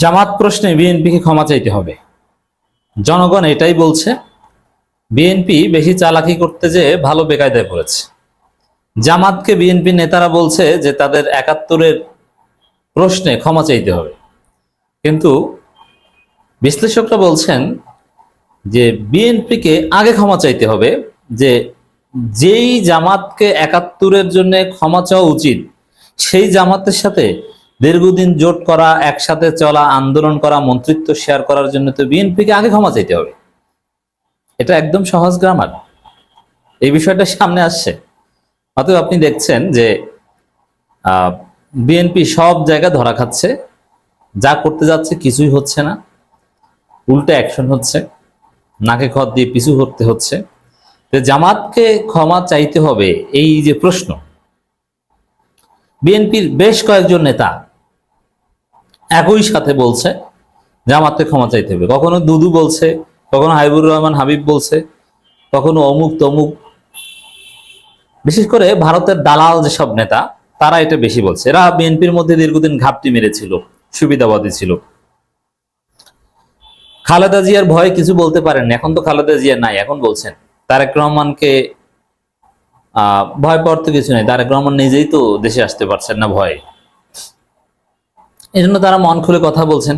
জামাত প্রশ্নে বিএনপিকে ক্ষমা চাইতে হবে। জনগণ এটাই বলছে, বিএনপি বেশি চালাকি করতে যে ভালো বেকায়দায় পড়েছে। জামাতকে বিএনপি নেতারা বলছে যে তাদের একাত্তরের প্রশ্নে ক্ষমা চাইতে হবে। কিন্তু বিশ্লেষকরা বলছেন যে বিএনপিকে আগে ক্ষমা চাইতে হবে, যে যেই জামাতকে একাত্তরের জন্য ক্ষমা চাওয়া উচিত, সেই জামাতের সাথে দীর্ঘদিন জোট করা, একসাথে চলা, আন্দোলন করা, মন্ত্রিত্ব শেয়ার করার জন্য তো বিএনপিকে আগে ক্ষমা চাইতে হবে। এটা একদম সহজ গ্রামার এই বিষয়টা সামনে আসছে। অতএব আপনি দেখছেন যে বিএনপি সব জায়গায় ধরা খাচ্ছে। যা করতে যাচ্ছে কিছুই হচ্ছে না। উল্টো অ্যাকশন হচ্ছে। নাকে খত দিয়ে পিছু হতে হচ্ছে। জামাতকে ক্ষমা চাইতে হবে, এই যে প্রশ্ন। বিএনপির বেশ কয়েকজন নেতা একই সাথে বলছে জামাতকে ক্ষমা চাইতে হবে। কখনো দুদু বলছে, কখনো হাবিবুর রহমান হাবিব বলছে, কখনো অমুক তমুক। বিশেষ করে ভারতের দালাল যেসব নেতা, তারা এটা বেশি বলছে। এরা বিএনপির মধ্যে দীর্ঘদিন ঘাপটি মেরেছিল, সুবিধাবাদী ছিল। খালেদা জিয়ার ভয়ে কিছু বলতে পারেননি। এখন তো খালেদা জিয়া নাই, এখন বলছেন। তারেক রহমানকে ভয় পাওয়ার তো কিছু নেই। তারেক রহমান নিজেই তো দেশে আসতে পারছেন না ভয়ে। এই জন্য তারা মন খুলে কথা বলছেন।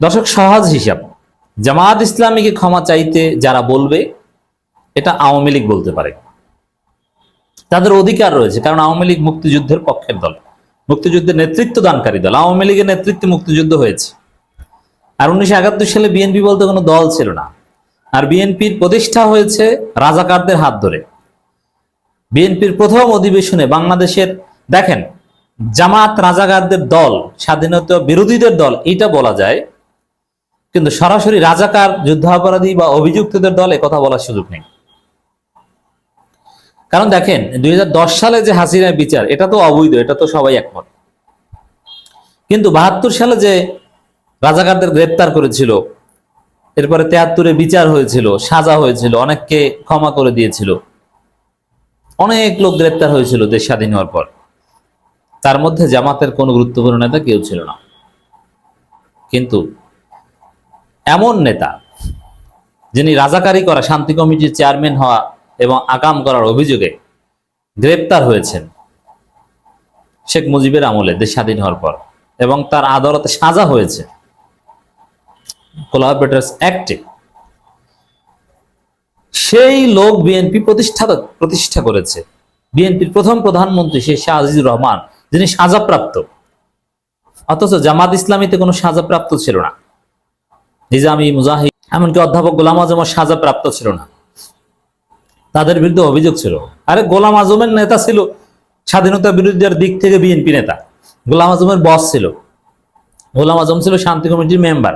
দর্শক, সহজ হিসাব। জামাত ইসলামীকে ক্ষমা চাইতে যারা বলবে, এটা আওয়ামী লীগ বলতে পারে। তাদের অধিকার রয়েছে, কারণ আওয়ামী লীগ মুক্তিযুদ্ধের পক্ষের দল, মুক্তিযুদ্ধের নেতৃত্ব দানকারী দল। আওয়ামী লীগের নেতৃত্বে মুক্তিযুদ্ধ হয়েছে। আর উনিশশো একাত্তর সালে বিএনপি বলতে কোনো দল ছিল না। আর বিএনপির প্রতিষ্ঠা হয়েছে রাজাকারদের হাত ধরে। বিএনপির প্রথম অধিবেশনে বাংলাদেশের, দেখেন জামাত রাজাকারদের দল, স্বাধীনতা বিরোধীদের দল, এটা বলা যায়। কিন্তু সরাসরি রাজাকার, যুদ্ধাপরাধী বা অভিযুক্তদের দল কথা বলার সুযোগ নেই। কারণ দেখেন, দুই হাজার দশ সালে যে হাসিনার বিচার, এটা তো অবৈধ, এটা তো সবাই একমত। কিন্তু বাহাত্তর সালে যে রাজাকারদের গ্রেপ্তার করেছিল, এরপরে তেহাত্তরে বিচার হয়েছিল, সাজা হয়েছিল, অনেককে ক্ষমা করে দিয়েছিল। অনেক লোক গ্রেপ্তার হয়েছিল দেশ স্বাধীন হওয়ার পর। তার মধ্যে জামাতের কোনো গুরুত্বপূর্ণ নেতা কেউ ছিল না। কিন্তু এমন নেতা যিনি রাজাকারী করা, শান্তি কমিটির চেয়ারম্যান হওয়া এবং আকাম করার অভিযোগে গ্রেপ্তার হয়েছেন শেখ মুজিবের আমলে দেশ স্বাধীন হওয়ার পর এবং তার আদালতে সাজা হয়েছে। কোলাবরেটার্স অ্যাক্টে সেই লোক বিএনপি প্রতিষ্ঠা প্রতিষ্ঠা করেছে। বিএনপির প্রথম প্রধানমন্ত্রী সে শাহ আজিজুর রহমান যিনি সাজাপ্রাপ্ত। অথচ জামাত ইসলামীতে কোনো সাজাপ্রাপ্ত ছিল না। নিজামি, মুজাহিদ, এমনকি অধ্যাপক গোলাম আজমের সাজাপ্রাপ্ত ছিল না। তাদের বিরুদ্ধে অভিযোগ ছিল, আরে গোলাম আজমের নেতা ছিল, স্বাধীনতা বিরোধীদের দিক থেকে বিএনপি নেতা। গোলাম আজমের বস ছিল। গোলাম আজম ছিল শান্তি কমিটির মেম্বার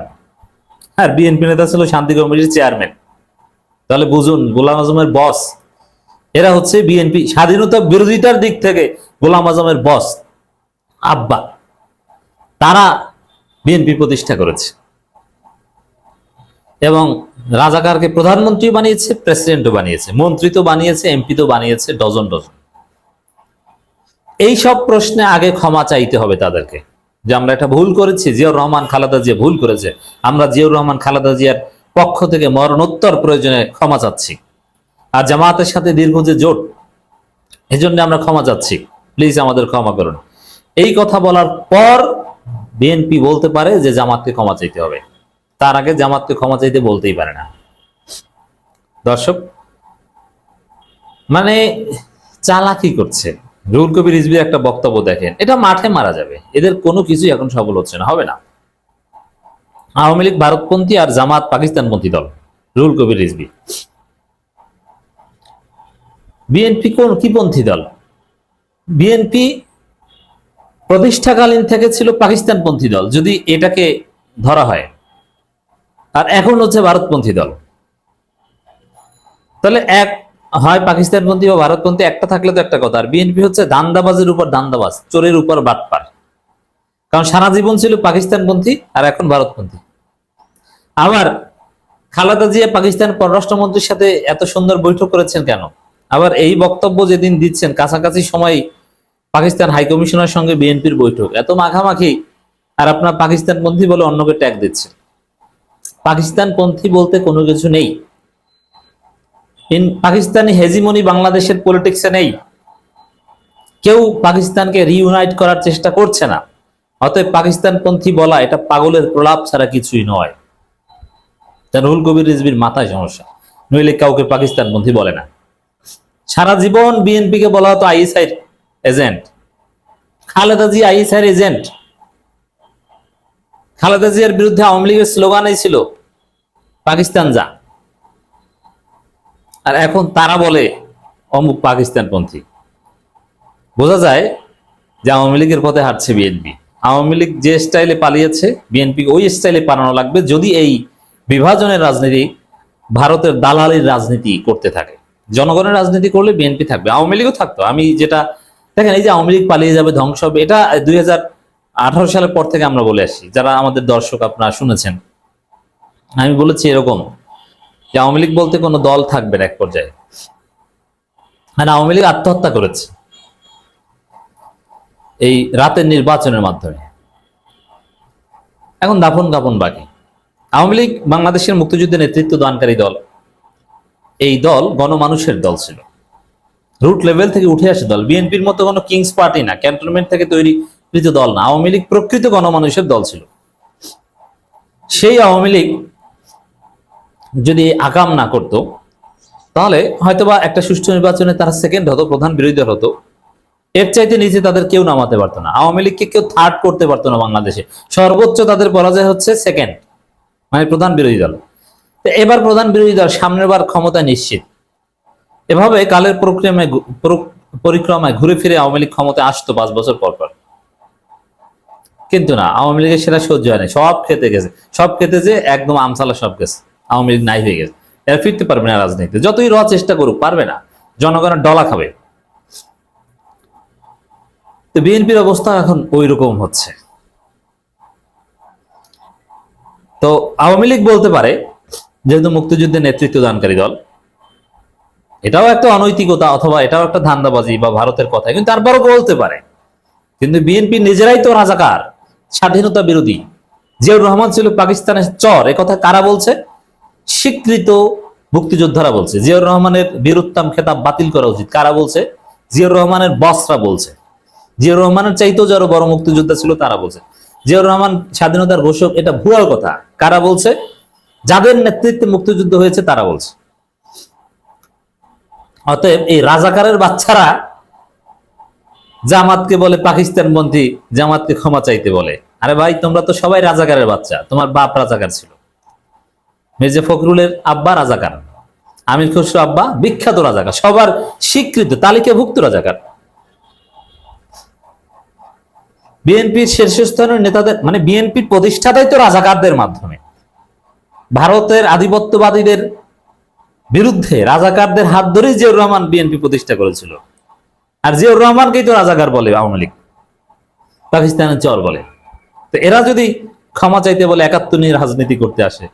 আর বিএনপি নেতা ছিল শান্তি কমিটির চেয়ারম্যান তাহলে বুঝুন, গোলাম আজমের বস এরা হচ্ছে বিএনপি, স্বাধীনতা বিরোধিতার দিক থেকে গোলাম আজমের বস আব্বা, তারা বিএনপি প্রতিষ্ঠা করেছে। এবং রাজাকারকে প্রধানমন্ত্রী বানিয়েছে, প্রেসিডেন্টও বানিয়েছে মন্ত্রী তো বানিয়েছে এমপি তো বানিয়েছে, ডজন ডজন। এই সব প্রশ্নে আগে ক্ষমা চাইতে হবে তাদেরকে যে আমরা এটা ভুল করেছি, জিয়াউর রহমান খালেদা জিয়া ভুল করেছে। আমরা জিয়াউর রহমান খালেদা জিয়ার পক্ষ থেকে মরণোত্তর প্রয়োজনে ক্ষমা চাচ্ছি। আর জামাতের সাথে দীর্ঘ যে জোট এই জন্য আমরা ক্ষমা চাচ্ছি। প্লিজ আমাদের ক্ষমা করুন। এই কথা বলার পর বিএনপি বলতে পারে যে জামাতকে ক্ষমা চাইতে হবে। তার আগে জামাতকে ক্ষমা চাইতে বলতেই পারে না। দর্শক মানে চালাকি করছে। রুল কবি রিজবির একটা বক্তব্য দেখেন, এটা মাঠে মারা যাবে। এদের কোনো কিছুই এখন সফল হচ্ছে না, হবে না। আওয়ামী লীগ, ভারতপন্থী আর জামাত পাকিস্তানপন্থী দল রুল কবির রিজবি বিএনপি কোন, কি পন্থী দল? বিএনপি প্রতিষ্ঠাকালীন থেকে ছিল পাকিস্তানপন্থী দল, যদি এটাকে ধরা হয়। আর এখন হচ্ছে ভারতপন্থী দল। তাহলে এক হয় পাকিস্তানপন্থী বা ভারতপন্থী, একটা থাকলে তো একটা কথা। আর বিএনপি হচ্ছে দান্দাবাজের উপর দান্দাবাজ, চোরের উপর বাটপার। কারণ সারা জীবন ছিল পাকিস্তানপন্থী আর এখন ভারতপন্থী। আবার খালেদা জিয়া পাকিস্তান পররাষ্ট্রমন্ত্রীর সাথে এত সুন্দর বৈঠক করেছেন কেন? আবার এই বক্তব্য যেদিন দিচ্ছেন, কাছাকাছি সময় পাকিস্তান হাইকমিশনের সঙ্গে বিএনপির বৈঠক। এত মাখামাখি, আর আপনার পাকিস্তানপন্থী বলে অন্যকে ট্যাগ দিচ্ছে। পাকিস্তানপন্থী বলতে কোনো কিছু নেই। পাকিস্তানি হেজিমনি বাংলাদেশের পলিটিক্সে নেই। কেউ পাকিস্তানকে রিউনাইট করার চেষ্টা করছে না। অতএব পাকিস্তানপন্থী বলা, এটা পাগলের প্রলাপ ছাড়া কিছুই নয়। রুহুল কবির রিজবির মাথায় সমস্যা। নইলে কাউকে পাকিস্তানপন্থী বলে না। সারা জীবন বিএনপিকে বলা হতো আইএসআই এজেন্ট। খালেদা জি আইএসআই এজেন্ট। খালেদা জিয়ার বিরুদ্ধে আওয়ামী লীগের স্লোগানই ছিল, পাকিস্তান যা। আর এখন তারা বলে, অমুক পাকিস্তানপন্থী। বোঝা যায় যে আওয়ামী লীগের পথে হাঁটছে বিএনপি। আওয়ামী লীগ যে স্টাইলে পালিয়েছে, বিএনপি ওই স্টাইলে পালানো লাগবে যদি এই বিভাজনের রাজনীতি ভারতের দালালির রাজনীতি করতে থাকে। জনগণের রাজনীতি করলে বিএনপি থাকবে, আওয়ামী লীগও থাকতো। আমি যেটা দেখেন, এই যে আওয়ামী লীগ পালিয়ে যাবে, ধ্বংস হবে, এটা দুই সালের পর থেকে আমরা বলে আসি, যারা আমাদের দর্শক আপনারা শুনেছেন। আমি বলেছি এরকম যে আওয়ামী লীগ বলতে কোনো দল থাকবে এক পর্যায়ে। মানে আওয়ামী লীগ আত্মহত্যা করেছে। এই রাতের নির্বাচনের মাধ্যমে। এখন দাফন কাপন বাকি। আওয়ামী লীগ বাংলাদেশের মুক্তিযুদ্ধে নেতৃত্ব দানকারী দল। এই দল গণমানুষের দল ছিল। রুট লেভেল থেকে উঠে আসে দল। বিএনপির মতো কোনো কিংস পার্টি না ক্যান্টনমেন্ট থেকে তৈরি কৃত দল না। আওয়ামী লীগ প্রকৃত গণমানুষের দল ছিল। সেই আওয়ামী লীগ যদি আকাম না করত, তাহলে হয়তোবা একটা সুষ্ঠু নির্বাচনে তারা সেকেন্ড হতো, প্রধান বিরোধী হতো। এর চাইতে নিচে তাদের কেউ নামাতে পারতো না। আওয়ামী লীগকে কেউ থার্ড করতে পারতো না বাংলাদেশে। সর্বোচ্চ তাদের পরাজয় হচ্ছে সেকেন্ড মানে প্রধান বিরোধী দল। এবার প্রধান বিরোধী দল সামনের বার ক্ষমতা নিশ্চিত। এভাবে কালের প্রক্রিয়ায় পরিক্রমায় ঘুরে ফিরে আওয়ামী লীগ ক্ষমতায় আসতো পাঁচ বছর পর পর। কিন্তু না, আওয়ামী লীগের সেটা সহ্য হয়নি সব খেতে গেছে। সব খেতে যে একদম আমসালা সব গেছে। আওয়ামী লীগ নাই হয়ে গেছে। এরা ফিরতে পারবে না রাজনীতিতে। যতই র চেষ্টা করুক, পারবে না। জনগণের ডলা খাবে। তো বিএনপির অবস্থা এখন ওই রকম হচ্ছে। তো আওয়ামী লীগ বলতে পারে, যেহেতু মুক্তিযুদ্ধের নেতৃত্ব দানকারী দল এটাও একটা অনৈতিকতা অথবা এটাও একটা ধান্দাবাজি বা ভারতের কথা, কিন্তু তারপরও বলতে পারে। কিন্তু বিএনপি নিজেরাই তো রাজাকার, স্বাধীনতা বিরোধী। জিয়াউর রহমান ছিল পাকিস্তানের চর কথা কারা বলছে? স্বীকৃত মুক্তিযোদ্ধারা বলছে। জিয়াউর রহমানের বীরুত্তম খেতাব বাতিল করা উচিত, কারা বলছে? জিয়াউর রহমানের বসরা বলছে। জিয়াউর রহমানের চাইতেও যারা বড় মুক্তিযোদ্ধা ছিল, তারা বলছে। জিয়াউর রহমান স্বাধীনতার ঘোষক, এটা ভুয়ার কথা। কারা বলছে? যাদের নেতৃত্বে মুক্তিযুদ্ধ হয়েছে, তারা বলছে। অতএব এই রাজাকারের বাচ্চারা জামাতকে বলে পাকিস্তান বন্ধী জামাতকে ক্ষমা চাইতে বলে। আরে ভাই, তোমরা তো সবাই রাজাকারের বাচ্চা, তোমার বাপ রাজাকার ছিল। মির্জা ফখরুলের আব্বা রাজাকার, আমির খসরু আব্বা বিখ্যাত রাজাকার, সবার স্বীকৃত, তালিকাভুক্ত রাজাকার। বিএনপির শীর্ষস্থানীয় নেতাদের মানে বিএনপির প্রতিষ্ঠাতাই তো রাজাকারদের মাধ্যমে। ভারতের আধিপত্যবাদীদের বিরুদ্ধে রাজাকারদের হাত ধরে জিয়াউর রহমান বিএনপি প্রতিষ্ঠা করেছিল। আর জিয়াউর রহমানকেই তো রাজাকার বলে আওয়ামী লীগ। পাকিস্তানের চর বলে। তো এরা যদি ক্ষমা চাইতে বলে একাত্তর নিয়ে রাজনীতি করতে আসে,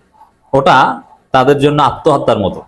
ওটা তাদের জন্য আত্মহত্যার মতো।